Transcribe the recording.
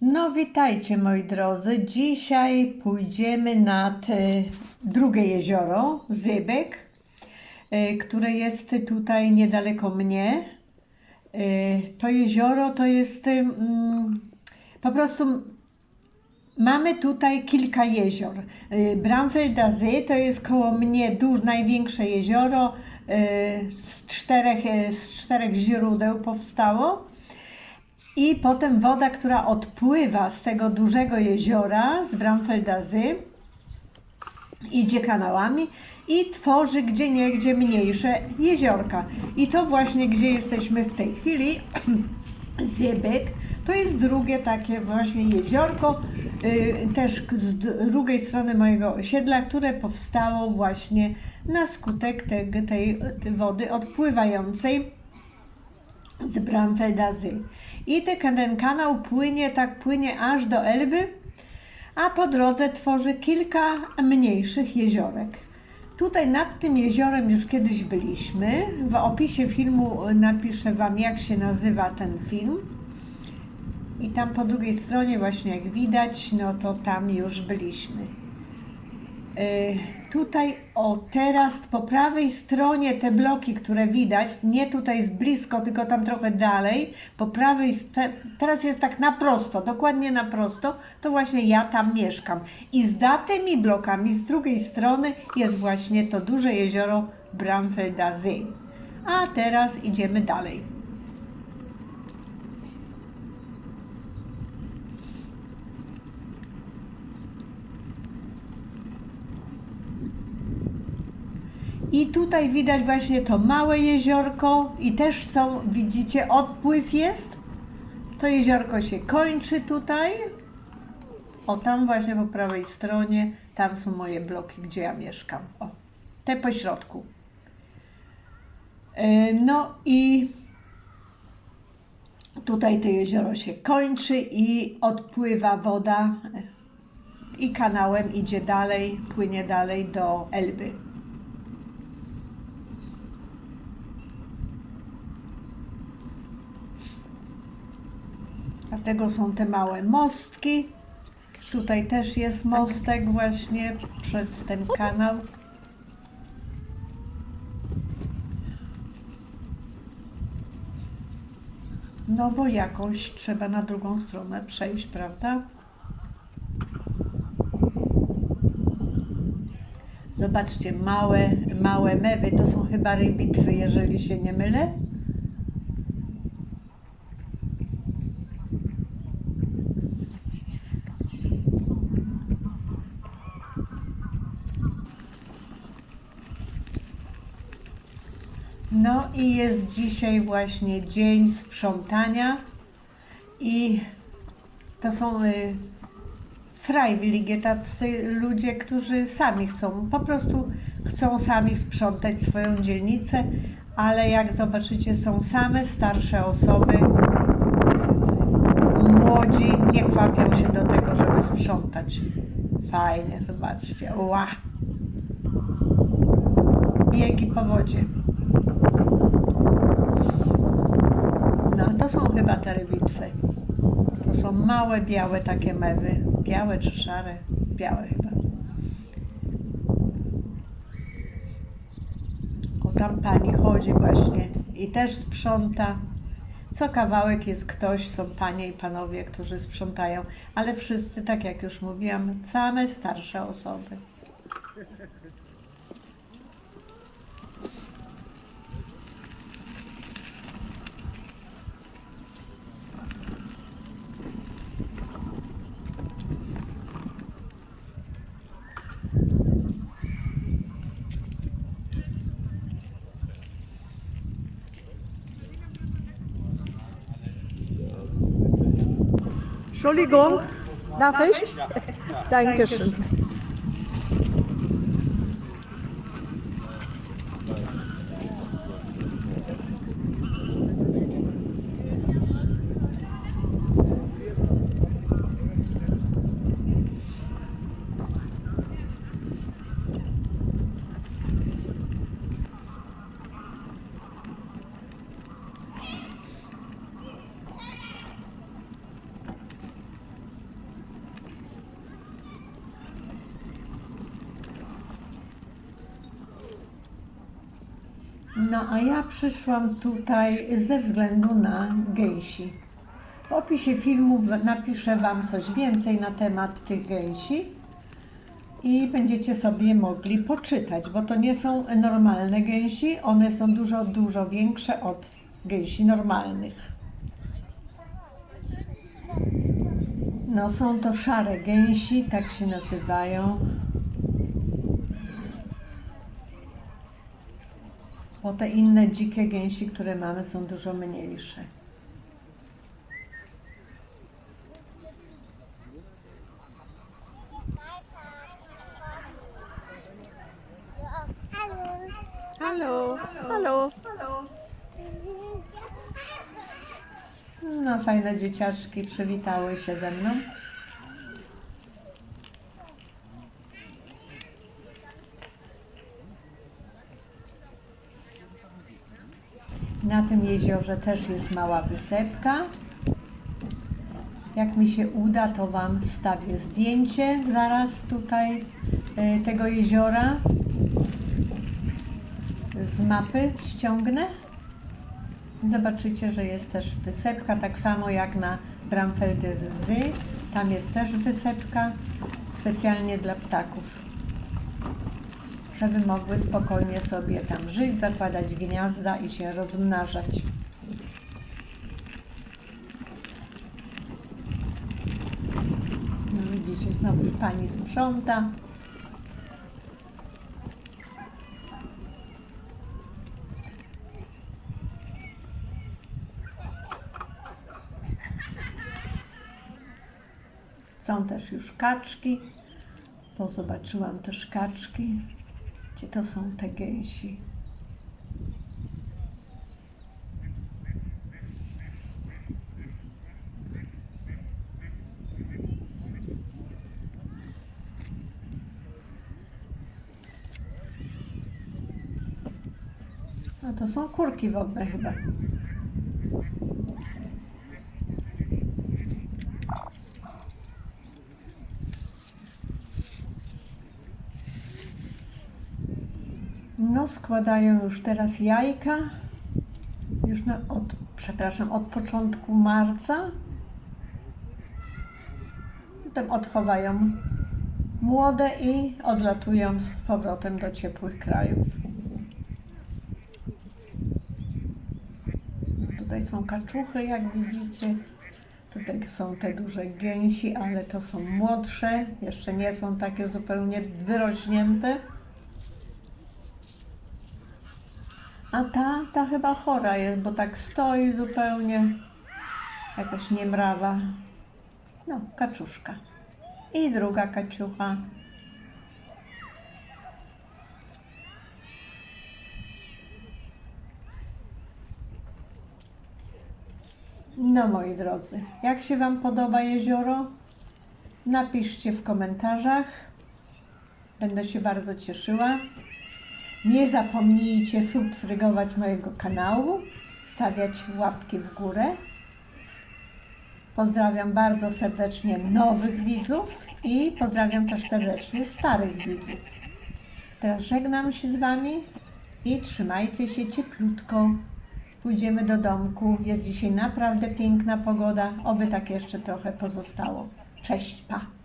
No, witajcie moi drodzy. Dzisiaj pójdziemy nad e, drugie jezioro, Zybek, e, które jest tutaj niedaleko mnie. E, To jezioro to jest po prostu Mamy tutaj kilka jezior. Y, Bramfelder See to jest koło mnie duż, największe jezioro. Z czterech, z czterech źródeł powstało. I potem woda, która odpływa z tego dużego jeziora, z Bramfelder See, idzie kanałami i tworzy gdzie niegdzie mniejsze jeziorka. I to właśnie, gdzie jesteśmy w tej chwili, Zybek, to jest drugie takie właśnie jeziorko, y, też z drugiej strony mojego osiedla, które powstało właśnie na skutek te, tej, wody odpływającej z Bramfelda See. I te- ten kanał płynie, tak płynie aż do Elby, a po drodze tworzy kilka mniejszych jeziorek. Tutaj nad tym jeziorem już kiedyś byliśmy. W opisie filmu napiszę Wam, jak się nazywa ten film. I tam po drugiej stronie, właśnie jak widać, no to tam już byliśmy. E, Tutaj, o teraz po prawej stronie te bloki, które widać, nie tutaj jest blisko, tylko tam trochę dalej, po prawej, teraz jest tak na prosto, dokładnie na prosto, to właśnie ja tam mieszkam. I za tymi blokami z drugiej strony jest właśnie to duże jezioro Bramfelda See. A teraz idziemy dalej. I tutaj widać właśnie to małe jeziorko i też są, widzicie, odpływ jest. To jeziorko się kończy tutaj. O, tam właśnie po prawej stronie, tam są moje bloki, gdzie ja mieszkam. O, te po środku. E, No i tutaj to jezioro się kończy i odpływa woda i kanałem idzie dalej, płynie dalej do Elby. Dlatego są te małe mostki. Tutaj też jest mostek właśnie przez ten kanał. No bo jakoś trzeba na drugą stronę przejść, prawda? Zobaczcie, małe, małe mewy to są chyba rybitwy, jeżeli się nie mylę. No i jest dzisiaj właśnie dzień sprzątania i to są y, freiwillige, tacy ludzie, którzy sami chcą, po prostu chcą sami sprzątać swoją dzielnicę, ale jak zobaczycie są same starsze osoby, młodzi nie kwapią się do tego, żeby sprzątać. Fajnie, zobaczcie, ła! Biegi po wodzie. No, to są chyba te rybitwy. To są małe, białe takie mewy. Białe czy szare? Białe chyba. O, tam pani chodzi właśnie i też sprząta. Co kawałek jest ktoś, są panie i panowie, którzy sprzątają, ale wszyscy, tak jak już mówiłam, same starsze osoby. Entschuldigung, darf ich? Dankeschön. No a ja przyszłam tutaj ze względu na gęsi. W opisie filmu napiszę Wam coś więcej na temat tych gęsi i będziecie sobie mogli poczytać, bo to nie są normalne gęsi, one są dużo, dużo większe od gęsi normalnych. No są to szare gęsi, tak się nazywają. Bo te inne dzikie gęsi, które mamy, są dużo mniejsze. Halo, halo. No, fajne dzieciaczki przywitały się ze mną. Na tym jeziorze też jest mała wysepka. Jak mi się uda, to Wam wstawię zdjęcie zaraz tutaj y, tego jeziora. Z mapy ściągnę. Zobaczycie, że jest też wysepka, tak samo jak na Bramfelde Zy. Tam jest też wysepka specjalnie dla ptaków, żeby mogły spokojnie sobie tam żyć, zakładać gniazda i się rozmnażać. No, widzicie, znowu pani sprząta. Są też już kaczki. Pozobaczyłam też kaczki. Gdzie to są te gęsi? A to są kurki wodne chyba. Składają już teraz jajka. Już na, od, przepraszam, od początku marca. Potem odchowają młode i odlatują z powrotem do ciepłych krajów. Tutaj są kaczuchy, jak widzicie. Tutaj są te duże gęsi, ale to są młodsze. Jeszcze nie są takie zupełnie wyrośnięte. A ta, ta chyba chora jest, bo tak stoi zupełnie. Jakaś niemrawa. No, kaczuszka. I druga kaciucha. No moi drodzy, jak się Wam podoba jezioro? Napiszcie w komentarzach. Będę się bardzo cieszyła. Nie zapomnijcie subskrybować mojego kanału, stawiać łapki w górę. Pozdrawiam bardzo serdecznie nowych widzów i pozdrawiam też serdecznie starych widzów. Teraz żegnam się z Wami i trzymajcie się cieplutko. Pójdziemy do domku. Jest dzisiaj naprawdę piękna pogoda. Oby tak jeszcze trochę pozostało. Cześć, pa!